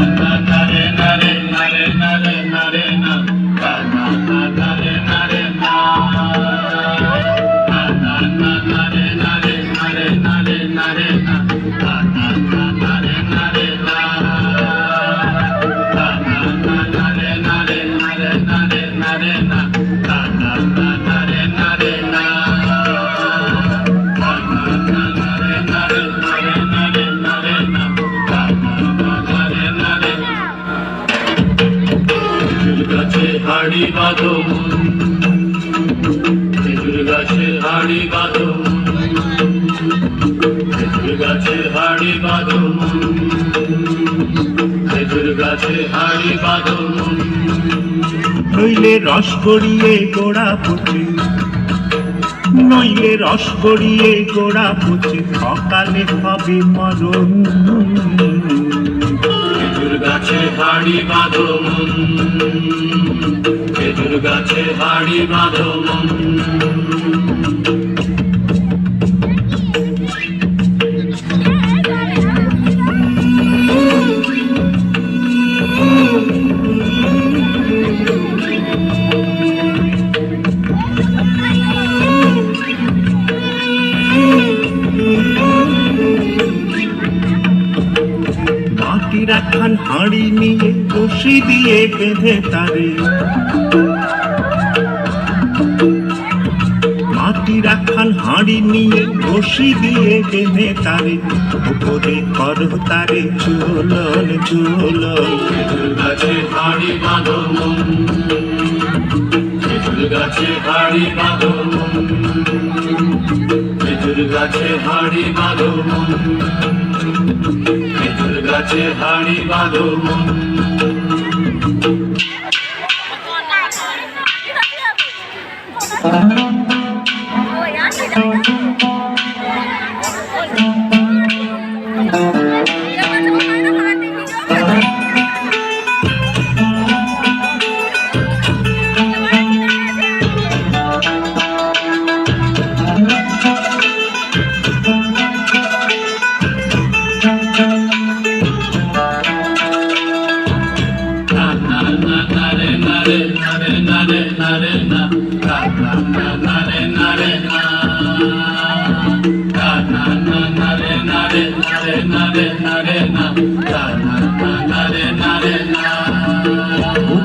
খেজুর হাড়ি বাঁধো খেজুর গাছে হাড়ি বাঁধো খেজুর গাছে হাড়ি বাঁধো খেজুর গাছে হাড়ি বাঁধো নইলে রস গড়িয়ে গোড়া পচে। নইলে রস গড়িয়ে গোড়া পচে। সকালে হবে মরণ। গাছে হাড়ি বাঁধো খেজুর গাছে হাড়ি বাঁধো মাটির একখান হাঁড়ি নিয়ে রশি দিয়ে বেঁধে তারে। মাটির একখান হাঁড়ি নিয়ে রশি দিয়ে বেঁধে তারে। উপরে করো তারে চুলন চুলন গাছে হাড়ি বাঁধো গাছে হাড়ি বাঁধো গাছে হাড়ি বাঁধো ওই আসে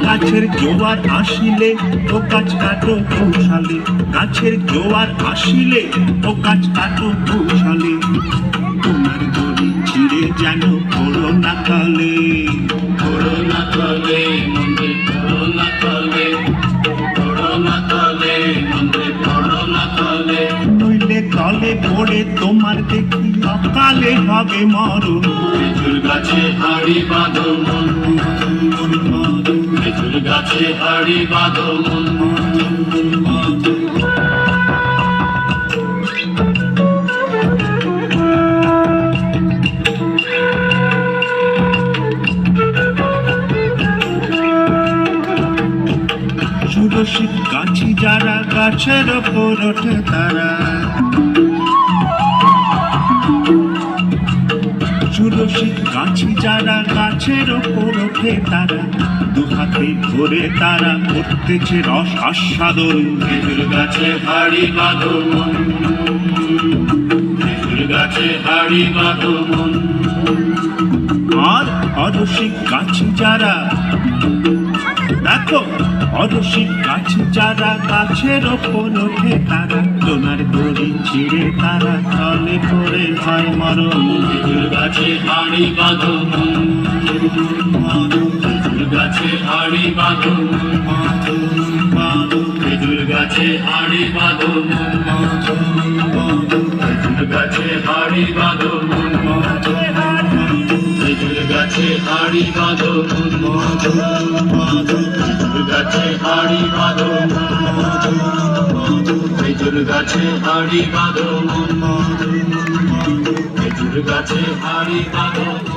গাছের জোয়ার আসিলে ও গাছ কাটো কৌশালে গাছের জোয়ার আসিলে ও গাছ কাটো কৌশালে তোমার দড়ি ছিঁড়ে যেন পড়ো না কালে করোনা তলে, মন্দির করোনা তলে। করোনা পড়ে তোমার দেখি অকালে হবে মরণ। খেজুর গাছে হাড়ি বাঁধো মন খেজুর গাছে হাড়ি বাঁধো মন সুরসিক গাছি যারা গাছের ওপর ওঠে তারা। সুরসিক গাছি যারা গাছের ওপর ওঠে তারা। দু হাতে ধরে তারা করতেছে রস আস্বাদন। খেজুর গাছে হাড়ি বাঁধো মন খেজুর গাছে হাড়ি বাঁধো মন আর অরসিক গাছি যারা দেখো অরসিক গাছি যারা গাছের ওপর ওঠে তারা, সোনার দড়ি ছিঁড়ে তারা তলে পড়ে হয় মরণ। গাছে হাড়ি বাঁধো। গাছে হাড়ি বাঁধো। খেজুর গাছে হাড়ি বাঁধো। খেজুর গাছে হাড়ি বাঁধো। গাছে হাড়ি বাঁধো মধু মধু। গাছে হাড়ি বাঁধো খেজুর গাছে হাড়ি বাঁধো খেজুর গাছে হাড়ি বাঁধো